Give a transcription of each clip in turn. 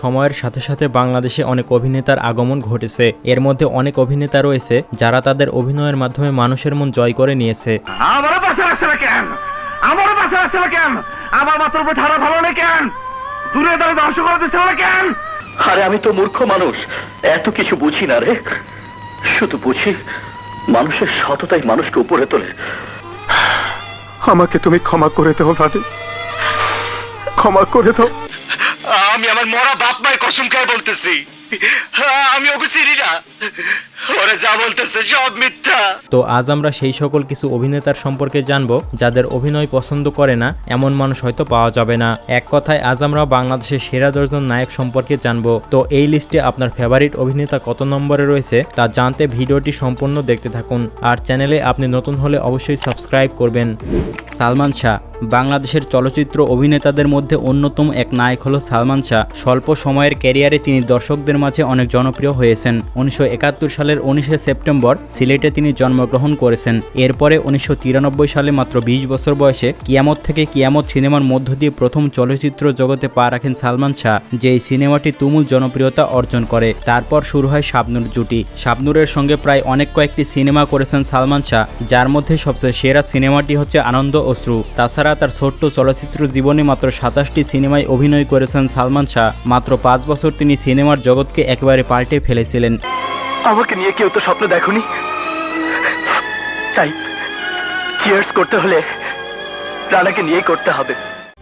সময়ের সাথে সাথে বাংলাদেশে অনেক অভিনেতার আগমন ঘটেছে। এর মধ্যে অনেক অভিনেতা রয়েছে যারা তাদের অভিনয়ের মাধ্যমে মানুষের মন জয় করে নিয়েছে। আরে আমি তো মূর্খ মানুষ। এত কিছু বুঝি না রে। শুধু বুঝি মানুষের সততাই মানুষকে উপরে তোলে। আমাকে তুমি ক্ষমা করে দাও দাদি ক্ষমা করে দাও। আমি আমার মরা বাপ মায়ের কসম খায় বলতেছি। আমি ওকে চিনি না। তো আজ আমরা সেই সকল কিছু অভিনেতার সম্পর্কে জানব, যাদের অভিনয় পছন্দ করে না, এমন মানুষ হয়তো পাওয়া যাবে না। এক কথায়, আজ আমরা বাংলাদেশের সেরা দশজন নায়ক সম্পর্কে জানব। তো এই লিস্টে আপনার ফেভারিট অভিনেতা কত নম্বরে রয়েছে, তা জানতে ভিডিওটি সম্পূর্ণ দেখতে থাকুন। আর চ্যানেলে আপনি নতুন হলে অবশ্যই সাবস্ক্রাইব করবেন। সালমান শাহ, বাংলাদেশের চলচ্চিত্র অভিনেতাদের মধ্যে অন্যতম এক নায়ক হলো সালমান শাহ। স্বল্প সময়ের ক্যারিয়ারে তিনি দর্শকদের মাঝে অনেক জনপ্রিয় হয়েছেন। উনিশশো একাত্তর সালের উনিশে সেপ্টেম্বর সিলেটে তিনি জন্মগ্রহণ করেছেন। এরপরে উনিশশো তিরানব্বই সালে মাত্র বিশ বছর বয়সে কিয়ামত থেকে কিয়ামত সিনেমার মধ্য দিয়ে প্রথম চলচ্চিত্র জগতে পা রাখেন সালমান শাহ যে সিনেমাটি তুমুল জনপ্রিয়তা অর্জন করে। তারপর শুরু হয় শাবনুর জুটি। শাবনুরের সঙ্গে প্রায় অনেক কয়েকটি সিনেমা করেছেন সালমান শাহ, যার মধ্যে সবচেয়ে সেরা সিনেমাটি হচ্ছে আনন্দ অশ্রু তাছাড়া তার ছোট্ট চলচ্চিত্র জীবনে মাত্র সাতাশটি সিনেমায় অভিনয় করেছেন সালমান শাহ। মাত্র পাঁচ বছর তিনি সিনেমার জগৎকে একেবারে পাল্টে ফেলেছিলেন। আমাকে নিয়ে কেউ তো স্বপ্ন দেখনি। তাই চিয়ার্স করতে হলে রানাকে নিয়েই করতে হবে।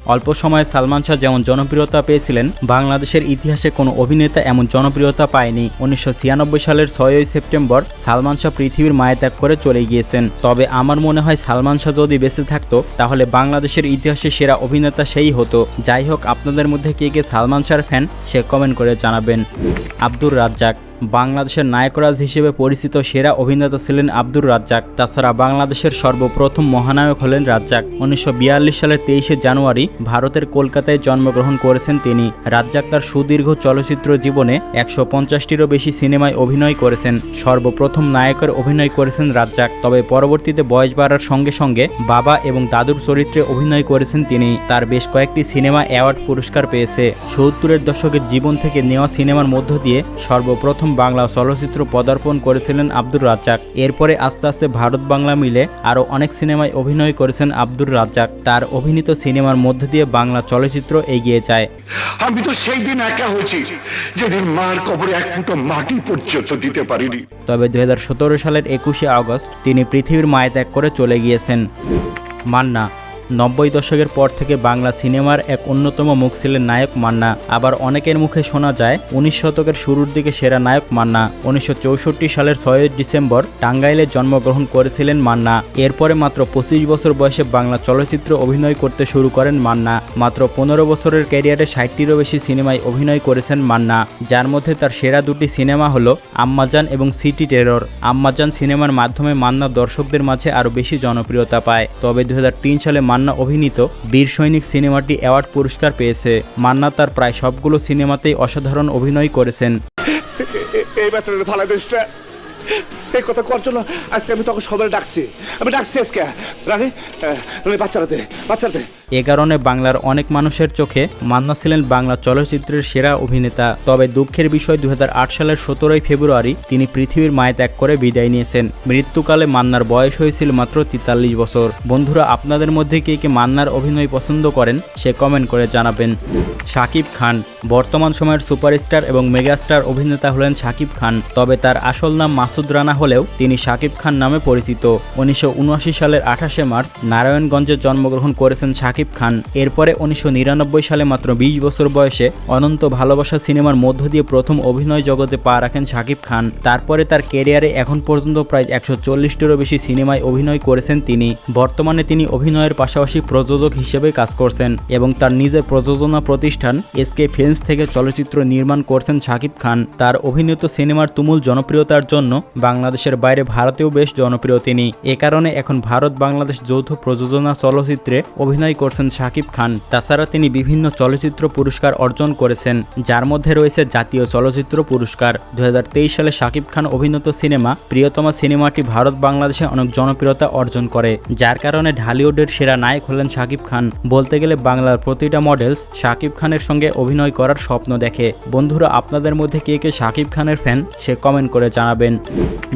অল্প সময়ে সালমান শাহ যেমন জনপ্রিয়তা পেয়েছিলেন, বাংলাদেশের ইতিহাসে কোনো অভিনেতা এমন জনপ্রিয়তা পায়নি। উনিশশো ছিয়ানব্বই সালের ছয়ই সেপ্টেম্বর সালমান শাহ পৃথিবীর মায়া ত্যাগ করে চলে গিয়েছেন। তবে আমার মনে হয় সালমান শাহ যদি বেঁচে থাকতো, তাহলে বাংলাদেশের ইতিহাসে সেরা অভিনেতা সেই হতো। যাই হোক, আপনাদের মধ্যে কে কে সালমান শাহর ফ্যান সে কমেন্ট করে জানাবেন। আব্দুর রাজ্জাক। বাংলাদেশের নায়করাজ হিসেবে পরিচিত সেরা অভিনেতা ছিলেন আব্দুর রাজ্জাক। তাছাড়া বাংলাদেশের সর্বপ্রথম মহানায়ক হলেন রাজ্জাক। উনিশশো বিয়াল্লিশ সালের তেইশে জানুয়ারি ভারতের কলকাতায় জন্মগ্রহণ করেছেন তিনি। রাজ্জাক তার সুদীর্ঘ চলচ্চিত্র জীবনে একশো পঞ্চাশটিরও বেশি সিনেমায় অভিনয় করেছেন। সর্বপ্রথম নায়কের অভিনয় করেছেন রাজ্জাক। তবে পরবর্তীতে বয়স বাড়ার সঙ্গে সঙ্গে বাবা এবং দাদুর চরিত্রে অভিনয় করেছেন তিনি। তার বেশ কয়েকটি সিনেমা অ্যাওয়ার্ড পুরস্কার পেয়েছে। সত্তরের দশকের জীবন থেকে নেওয়া সিনেমার মধ্য দিয়ে সর্বপ্রথম বাংলা চলচ্চিত্র পদার্পণ করেছিলেন আব্দুর রাজ্জাক। এরপরে আস্তে আস্তে ভারত বাংলা মিলে আরও অনেক সিনেমায় অভিনয় করেছেন আব্দুর রাজ্জাক। তার অভিনীত সিনেমার মধ্য দিয়ে বাংলা চলচ্চিত্র এগিয়ে যায়। আমি তো সেই দিন একা হয়েছি যেদিন মার কবরে এক ফুটো মাটি পর্যন্ত দিতে পারিনি। তবে দুই হাজার সতেরো সালের একুশে আগস্ট তিনি পৃথিবীর মায়া ত্যাগ করে চলে গিয়েছেন। মান্না নব্বই দশকের পর থেকে বাংলা সিনেমার এক অন্যতম মুখ ছিলেন নায়ক মান্না। আবার অনেকের মুখে শোনা যায়, উনিশ শতকের শুরুর দিকে সেরা নায়ক মান্না। উনিশশো চৌষট্টি সালের ছয়ই ডিসেম্বর টাঙ্গাইলে জন্মগ্রহণ করেছিলেন মান্না। এরপরে মাত্র পঁচিশ বছর বয়সে বাংলা চলচ্চিত্র অভিনয় করতে শুরু করেন মান্না। মাত্র পনেরো বছরের ক্যারিয়ারে ষাটটিরও বেশি সিনেমায় অভিনয় করেছেন মান্না। যার মধ্যে তার সেরা দুটি সিনেমা হলো আম্মাজান এবং সিটি টেরর। আম্মাজান সিনেমার মাধ্যমে মান্না দর্শকদের মাঝে আরও বেশি জনপ্রিয়তা পায়। তবে দু হাজার তিন সালে মান্না অভিনীত বীর সৈনিক সিনেমাটি অ্যাওয়ার্ড পুরস্কার পেয়েছে। মান্না তার প্রায় সবগুলো সিনেমাতেই অসাধারণ অভিনয় করেছেন। এই এই কথা জন্য আজকে আমি সবাই ডাকছি। আমি ডাকছি আজকে। রানী রানী, বাচ্চারা দে বাচ্চারা দে। এ কারণে বাংলার অনেক মানুষের চোখে মান্না ছিলেন বাংলা চলচ্চিত্রের সেরা অভিনেতা। তবে দুঃখের বিষয় সালের সতেরোই ফেব্রুয়ারি তিনি পৃথিবীর ত্যাগ করে বিদায় নিয়েছেন। মৃত্যুকালে মান্নার বয়স হয়েছিল মাত্র তেতাল্লিশ বছর। বন্ধুরা, আপনাদের মধ্যে কে কে মান্নার অভিনয় পছন্দ করেন, সে কমেন্ট করে জানাবেন। শাকিব খান, বর্তমান সময়ের সুপারস্টার এবং মেগাস্টার অভিনেতা হলেন শাকিব খান, তবে তার আসল নাম মাসুদ রানা হলেও তিনি শাকিব খান নামে পরিচিত। উনিশশো উনআশি সালের আঠাশে মার্চ নারায়ণগঞ্জে জন্মগ্রহণ করেছেন শাকিব খান। এরপরে উনিশশো নিরানব্বই সালে মাত্র বিশ বছর বয়সে অনন্ত ভালোবাসা সিনেমার মধ্য দিয়ে প্রথম অভিনয় জগতে পা রাখেন শাকিব খান। তারপরে তার কেরিয়ারে এখন পর্যন্ত প্রায় একশো চল্লিশটিরও বেশি সিনেমায় অভিনয় করেছেন তিনি। বর্তমানে তিনি অভিনয়ের পাশাপাশি প্রযোজক হিসেবে কাজ করছেন এবং তার নিজের প্রযোজনা প্রতিষ্ঠান এসকে ফিল্মস থেকে চলচ্চিত্র নির্মাণ করছেন শাকিব খান। তার অভিনীত সিনেমার তুমুল জনপ্রিয়তার জন্য বাংলাদেশের বাইরে ভারতেও বেশ জনপ্রিয় তিনি। এ কারণে এখন ভারত বাংলাদেশ যৌথ প্রযোজনা চলচ্চিত্রে অভিনয় করছেন শাকিব খান। তাছাড়া তিনি বিভিন্ন চলচ্চিত্র পুরস্কার অর্জন করেছেন, যার মধ্যে রয়েছে জাতীয় চলচ্চিত্র পুরস্কার। দুহাজার তেইশ সালে শাকিব খান অভিনীত সিনেমা প্রিয়তমা সিনেমাটি ভারত বাংলাদেশে অনেক জনপ্রিয়তা অর্জন করে, যার কারণে ঢালিউডের সেরা নায়ক হলেন শাকিব খান। বলতে গেলে বাংলার প্রতিটা মডেলস শাকিব খানের সঙ্গে অভিনয় করার স্বপ্ন দেখে। বন্ধুরা, আপনাদের মধ্যে কে কে শাকিব খানের ফ্যান, সে কমেন্ট করে জানাবেন।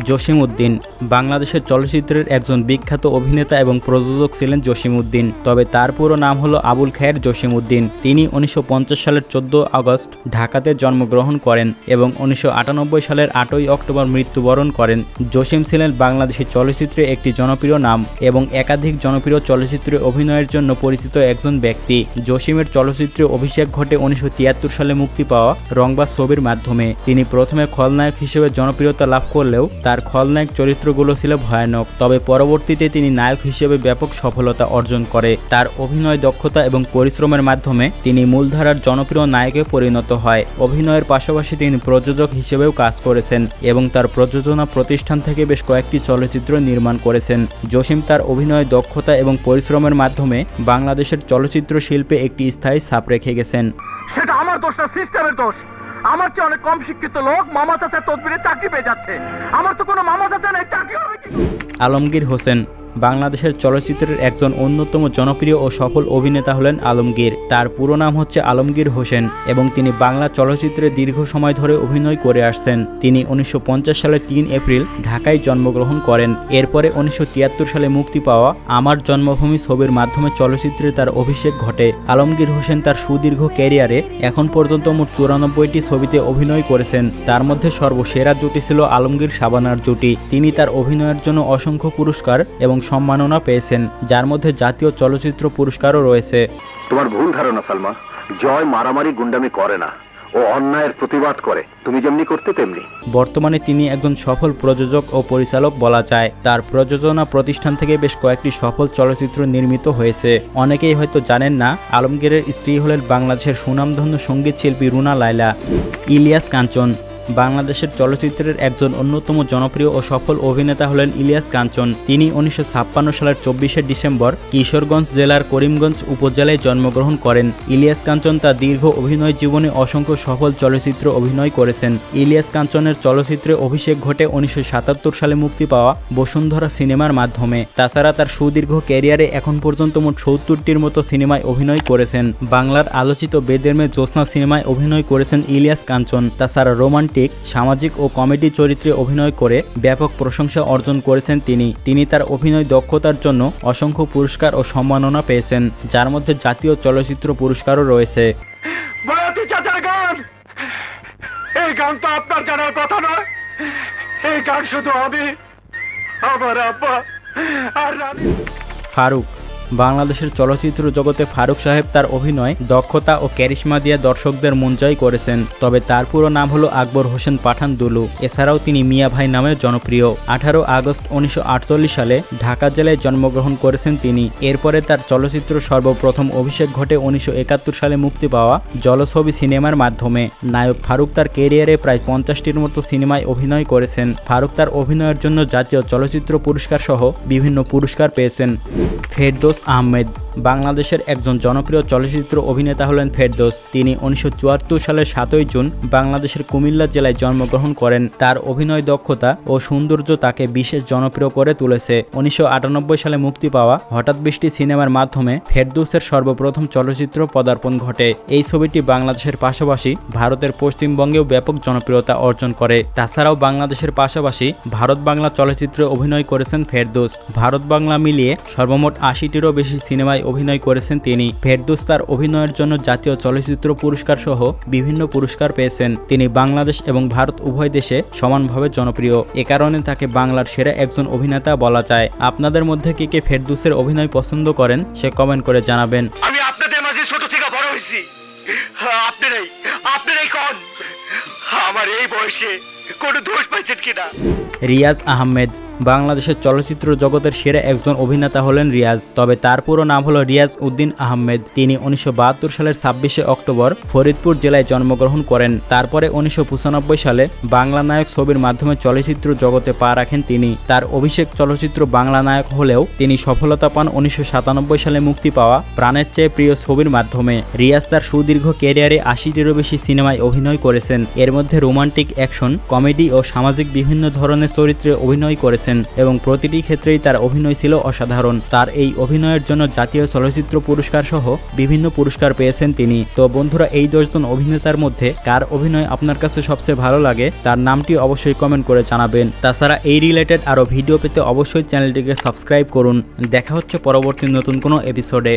জসিম উদ্দিন বাংলাদেশের চলচ্চিত্রের একজন বিখ্যাত অভিনেতা এবং প্রযোজক ছিলেন জসিম উদ্দিন তবে তার পুরো নাম হলো আবুল খায়ের জসিম উদ্দিন তিনি উনিশশো পঞ্চাশ সালের চোদ্দ আগস্ট ঢাকাতে জন্মগ্রহণ করেন এবং উনিশশো আটানব্বই সালের আটই অক্টোবর মৃত্যুবরণ করেন। জসিম ছিলেন বাংলাদেশি চলচ্চিত্রে একটি জনপ্রিয় নাম এবং একাধিক জনপ্রিয় চলচ্চিত্রে অভিনয়ের জন্য পরিচিত একজন ব্যক্তি। জসিমের চলচ্চিত্রে অভিষেক ঘটে উনিশশো তিয়াত্তর সালে মুক্তি পাওয়া রংবাজ ছবির মাধ্যমে। তিনি প্রথমে খলনায়ক হিসেবে জনপ্রিয়তা লাভ করলেও তার খলনায়ক চরিত্রগুলো ছিল ভয়ানক, তবে পরবর্তীতে তিনি নায়ক হিসেবে ব্যাপক সফলতা অর্জন করে। তার অভিনয় দক্ষতা এবং পরিশ্রমের মাধ্যমে তিনি মূলধারার জনপ্রিয় নায়কে পরিণত হয়। অভিনয়ের পাশাপাশি তিনি প্রযোজক হিসেবেও কাজ করেছেন এবং তার প্রযোজনা প্রতিষ্ঠান থেকে বেশ কয়েকটি চলচ্চিত্র নির্মাণ করেছেন। জসিম তার অভিনয় দক্ষতা এবং পরিশ্রমের মাধ্যমে বাংলাদেশের চলচ্চিত্র শিল্পে একটি স্থায়ী ছাপ রেখে গেছেন। সেটা আমার দোষ না, সিস্টেমের দোষ। আমার চেয়ে অনেক কম শিক্ষিত লোক মামা চাচার তদবিরে চাকরি পেয়ে যাচ্ছে। আমার তো কোনো মামা চাচা নেই, চাকরি হবে কি আলমগীর হোসেন বাংলাদেশের চলচ্চিত্রের একজন অন্যতম জনপ্রিয় ও সফল অভিনেতা হলেন আলমগীর। তার পুরো নাম হচ্ছে আলমগীর হোসেন এবং তিনি বাংলা চলচ্চিত্রে দীর্ঘ সময় ধরে অভিনয় করে আসছেন। তিনি উনিশশো সালের তিন এপ্রিল ঢাকায় জন্মগ্রহণ করেন। এরপরে উনিশশো তিয়াত্তর সালে মুক্তি পাওয়া আমার জন্মভূমি ছবির মাধ্যমে চলচ্চিত্রে তার অভিষেক ঘটে। আলমগীর হোসেন তার সুদীর্ঘ ক্যারিয়ারে এখন পর্যন্ত মোট চুরানব্বইটি ছবিতে অভিনয় করেছেন। তার মধ্যে সর্বসেরা জুটি ছিল আলমগীর সাবানার জুটি। তিনি তার অভিনয়ের জন্য অসংখ্য পুরস্কার এবং সম্মাননা পেয়েছেন যার মধ্যে জাতীয় চলচ্চিত্র পুরস্কারও রয়েছে। তোমার ভুল ধারণা সালমা। জয় মারামারি গুন্ডামি করে না। ও অন্যায়ের প্রতিবাদ করে। তুমি যেমনি করতে তেমনি। বর্তমানে তিনি একজন সফল প্রযোজক ও পরিচালক বলা যায়। তার প্রযোজনা প্রতিষ্ঠান থেকে বেশ কয়েকটি সফল চলচ্চিত্র নির্মিত হয়েছে। অনেকেই হয়তো জানেন না আলমগীরের স্ত্রী হলেন বাংলাদেশের সুনামধন্য সংগীত শিল্পী রুনা লায়লা ইলিয়াস কাঞ্চন। বাংলাদেশের চলচ্চিত্রের একজন অন্যতম জনপ্রিয় ও সফল অভিনেতা হলেন ইলিয়াস কাঞ্চন। তিনি উনিশশো ছাপ্পান্ন সালের চব্বিশে ডিসেম্বর কিশোরগঞ্জ জেলার করিমগঞ্জ উপজেলায় জন্মগ্রহণ করেন। ইলিয়াস কাঞ্চন তার দীর্ঘ অভিনয় জীবনে অসংখ্য সফল চলচ্চিত্র অভিনয় করেছেন। ইলিয়াস কাঞ্চনের চলচ্চিত্রে অভিষেক ঘটে উনিশশো সাতাত্তর সালে মুক্তি পাওয়া বসুন্ধরা সিনেমার মাধ্যমে। তাছাড়া তার সুদীর্ঘ ক্যারিয়ারে এখন পর্যন্ত মোট সত্তরটির মতো সিনেমায় অভিনয় করেছেন। বাংলার আলোচিত বেদের মেয়ে জ্যোৎস্না সিনেমায় অভিনয় করেছেন ইলিয়াস কাঞ্চন। তাছাড়া রোমান্টিক সামাজিক ও কমেডি চরিত্রে অভিনয় করে ব্যাপক প্রশংসা অর্জন করেছেন তিনি। তিনি তার অভিনয় দক্ষতার জন্য অসংখ্য পুরস্কার ও সম্মাননা পেয়েছেন যার মধ্যে জাতীয় চলচ্চিত্র পুরস্কারও রয়েছে। এই গান তো আপনার জানার কথা নয়। এই গান শুধু আমি আমার আব্বা আর রানী। ফারুক বাংলাদেশের চলচ্চিত্র জগতে ফারুক সাহেব তার অভিনয়, দক্ষতা ও ক্যারিশমা দিয়ে দর্শকদের মন জয় করেছেন। তবে তার পুরো নাম হলো আকবর হোসেন পাঠান দুলু। এছাড়াও তিনি মিয়া ভাই নামে জনপ্রিয়। আঠারো আগস্ট উনিশশো আটচল্লিশ সালে ঢাকা জেলায় জন্মগ্রহণ করেছেন তিনি। এরপরে তার চলচ্চিত্র সর্বপ্রথম অভিষেক ঘটে উনিশশো একাত্তর সালে মুক্তি পাওয়া জলছবি সিনেমার মাধ্যমে। নায়ক ফারুক তার কেরিয়ারে প্রায় পঞ্চাশটির মতো সিনেমায় অভিনয় করেছেন। ফারুক তার অভিনয়ের জন্য জাতীয় চলচ্চিত্র পুরস্কার সহ বিভিন্ন পুরস্কার পেয়েছেন। ফেরদোস আহমেদ বাংলাদেশের একজন জনপ্রিয় চলচ্চিত্র অভিনেতা হলেন ফেরদোস। তিনি উনিশশো চুয়াত্তর সালের সাতই জুন বাংলাদেশের কুমিল্লা জেলায় জন্মগ্রহণ করেন। তার অভিনয় দক্ষতা ও সৌন্দর্য তাকে বিশেষ জনপ্রিয় করে তুলেছে। উনিশশো আটানব্বই সালে মুক্তি পাওয়া হঠাৎ বৃষ্টি সিনেমার মাধ্যমে ফেরদৌসের সর্বপ্রথম চলচ্চিত্র পদার্পণ ঘটে। এই ছবিটি বাংলাদেশের পাশাপাশি ভারতের পশ্চিমবঙ্গেও ব্যাপক জনপ্রিয়তা অর্জন করে। তাছাড়াও বাংলাদেশের পাশাপাশি ভারত বাংলা চলচ্চিত্রে অভিনয় করেছেন ফেরদোস। ভারত বাংলা মিলিয়ে সর্বমোট আশিটিরও বেশি সিনেমায় অভিনয় করেছেন তিনি। ফেরদৌস তার অভিনয়ের জন্য জাতীয় চলচ্চিত্র পুরস্কার সহ বিভিন্ন পুরস্কার পেয়েছেন। তিনি বাংলাদেশ এবং ভারত উভয় দেশে সমানভাবে জনপ্রিয়। এ কারণে তাকে বাংলার সেরা একজন অভিনেতা বলা যায়। আপনাদের মধ্যে কে কে ফেরদৌসের অভিনয় পছন্দ করেন সে কমেন্ট করে জানাবেন। আমি আপনাদের মাঝে ছোট থেকে বড় হয়েছি। আপনারাই আপনারাই কন। আমার এই বয়সে কোনো দোষ পাইছেন কিনা? রিয়াজ আহমেদ। বাংলাদেশের চলচ্চিত্র জগতের সেরা একজন অভিনেতা হলেন রিয়াজ। তবে তার পুরো নাম হলো রিয়াজ উদ্দিন আহমেদ। তিনি উনিশশো বাহাত্তর সালের ছাব্বিশে অক্টোবর ফরিদপুর জেলায় জন্মগ্রহণ করেন। তারপরে উনিশশো পঁচানব্বই সালে বাংলা নায়ক ছবির মাধ্যমে চলচ্চিত্র জগতে পা রাখেন তিনি। তার অভিষেক চলচ্চিত্র বাংলা নায়ক হলেও তিনি সফলতা পান উনিশশো সাতানব্বই সালে মুক্তি পাওয়া প্রাণের চেয়ে প্রিয় ছবির মাধ্যমে। রিয়াজ তার সুদীর্ঘ ক্যারিয়ারে আশিটিরও বেশি সিনেমায় অভিনয় করেছেন। এর মধ্যে রোমান্টিক অ্যাকশন, কমেডি ও সামাজিক বিভিন্ন ধরনের চরিত্রে অভিনয় করেছেন এবং প্রতিটি ক্ষেত্রেই তার অভিনয় ছিল অসাধারণ। তার এই অভিনয়ের জন্য জাতীয় চলচ্চিত্র পুরস্কার সহ বিভিন্ন পুরস্কার পেয়েছেন তিনি। তো বন্ধুরা, এই দশজন অভিনেতার মধ্যে কার অভিনয় আপনার কাছে সবচেয়ে ভালো লাগে, তার নামটি অবশ্যই কমেন্ট করে জানাবেন। তাছাড়া এই রিলেটেড আরও ভিডিও পেতে অবশ্যই চ্যানেলটিকে সাবস্ক্রাইব করুন। দেখা হচ্ছে পরবর্তী নতুন কোনো এপিসোডে।